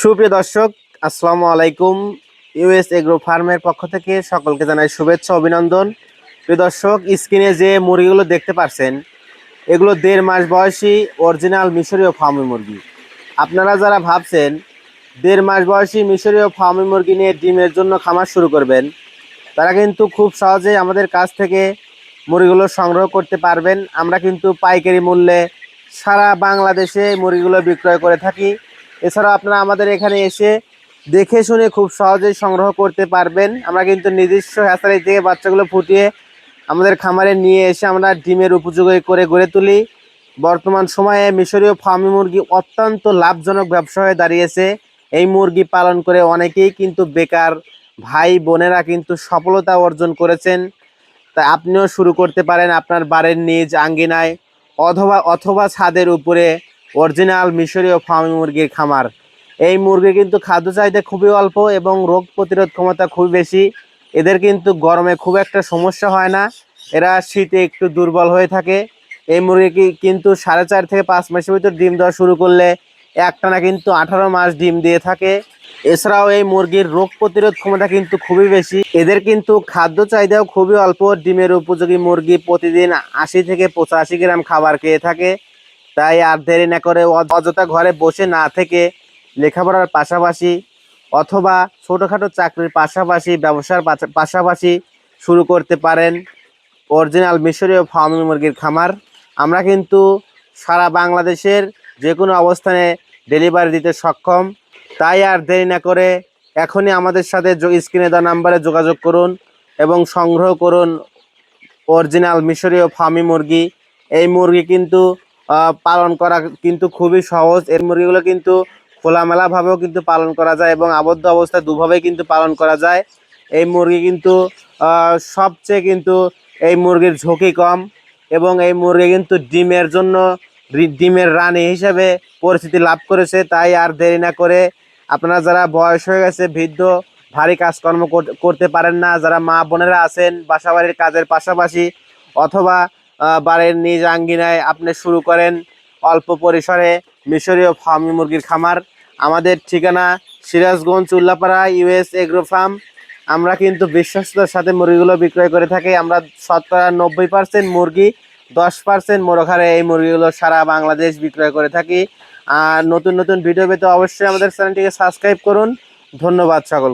সুপ্রিয় দর্শক, আসসালামু আলাইকুম। ইউএস এগ্রো ফার্মের পক্ষ থেকে সকলকে জানাই শুভেচ্ছা, অভিনন্দন। প্রিয় দর্শক, স্ক্রিনে যে মুরগিগুলো দেখতে পাচ্ছেন এগুলো দেড় মাস বয়সী অরিজিনাল মিশরীয় ফার্মি মুরগি। আপনারা যারা ভাবছেন দেড় মাস বয়সী মিশরীয় ফার্মি মুরগি নিয়ে ডিমের জন্য খামার শুরু করবেন, তারা কিন্তু খুব সহজেই আমাদের কাছ থেকে মুরগিগুলো সংগ্রহ করতে পারবেন। আমরা কিন্তু পাইকারি মূল্যে সারা বাংলাদেশে মুরগিগুলো বিক্রয় করে থাকি। এছাড়া আপনারা আমাদের এখানে এসে দেখে শুনে খুব সহজেই সংগ্রহ করতে পারবেন। আমরা কিন্তু নিজস্ব হ্যাচারি থেকে বাচ্চাগুলো ফুটিয়ে আমাদের খামারে নিয়ে এসে আমরা ডিমের উপযোগী করে গড়ে তুলি। বর্তমান সময়ে মিশরীয় ফার্মি মুরগি অত্যন্ত লাভজনক ব্যবসা হয়ে দাঁড়িয়েছে। এই মুরগি পালন করে অনেকেই কিন্তু বেকার ভাই বোনেরা কিন্তু সফলতা অর্জন করেছেন। তাই আপনিও শুরু করতে পারেন আপনার বাড়ির নিজ আঙ্গিনায় অথবা অথবা ছাদের উপরে অরিজিনাল মিশরীয় ফার্মি মুরগির খামার। এই মুরগি কিন্তু খাদ্য চাহিদা খুবই অল্প এবং রোগ প্রতিরোধ ক্ষমতা খুবই বেশি। এদের কিন্তু গরমে খুব একটা সমস্যা হয় না। এরা শীতে একটু দুর্বল হয়ে থাকে। এই মুরগি কিন্তু সাড়ে চার থেকে পাঁচ মাসের ভিতর ডিম দেওয়া শুরু করলে একটানা কিন্তু আঠারো মাস ডিম দিয়ে থাকে। এছাড়াও এই মুরগির রোগ প্রতিরোধ ক্ষমতা কিন্তু খুবই বেশি। এদের কিন্তু খাদ্য চাহিদাও খুবই অল্প। ডিমের উপযোগী মুরগি প্রতিদিন আশি থেকে পঁচাশি গ্রাম খাবার খেয়ে থাকে। তাই আর দেরি না করে অযথা ঘরে বসে না থেকে লেখাপড়ার পাশাপাশি অথবা ছোটোখাটো চাকরির পাশাপাশি ব্যবসার পাশা- পাশাপাশি শুরু করতে পারেন অরিজিনাল মিশরীয় ফার্মিং মুরগির খামার। আমরা কিন্তু সারা বাংলাদেশের যে কোনো অবস্থানে ডেলিভারি দিতে সক্ষম। তাই আর দেরি না করে এখনই আমাদের সাথে স্ক্রিনে দেওয়া নাম্বারে যোগাযোগ করুন এবং সংগ্রহ করুন অরিজিনাল মিশরীয় ফার্মি মুরগি। এই মুরগি কিন্তু পালন করা কিন্তু খুবই সহজ। এই মুরগিগুলো কিন্তু খোলামেলাভাবেও কিন্তু পালন করা যায় এবং আবদ্ধ অবস্থায় দুভাবেই কিন্তু পালন করা যায়। এই মুরগি কিন্তু সবচেয়ে কিন্তু এই মুরগির ঝুঁকি কম এবং এই মুরগি কিন্তু ডিমের জন্য ডিমের রানী হিসাবে পরিস্থিতি লাভ করেছে, তাই আর দেরি না করে আপনারা যারা বয়স হয়ে গেছে, বৃদ্ধ, ভারী কাজকর্ম করতে পারেন না। যারা মা বোনেরা আছেন, বাসাবাড়ির কাজের পাশাপাশি অথবা বাড়ির নিজ আঙ্গিনায় আপনি শুরু করেন অল্প পরিসরে মিশরীয় ফার্মি মুরগির খামার। আমাদের ঠিকানা Sirajganj Ullapara US agro farm. আমরা কিন্তু বিশ্বস্ততার সাথে মুরগিগুলো বিক্রয় করে থাকি। আমরা শতকরা নব্বই পার্সেন্ট মুরগি, দশ পার্সেন্ট মোরখারে এই মুরগিগুলো সারা বাংলাদেশ বিক্রয় করে থাকি। আর নতুন নতুন ভিডিও পেতে অবশ্যই আমাদের চ্যানেলটিকে সাবস্ক্রাইব করুন। ধন্যবাদ সকল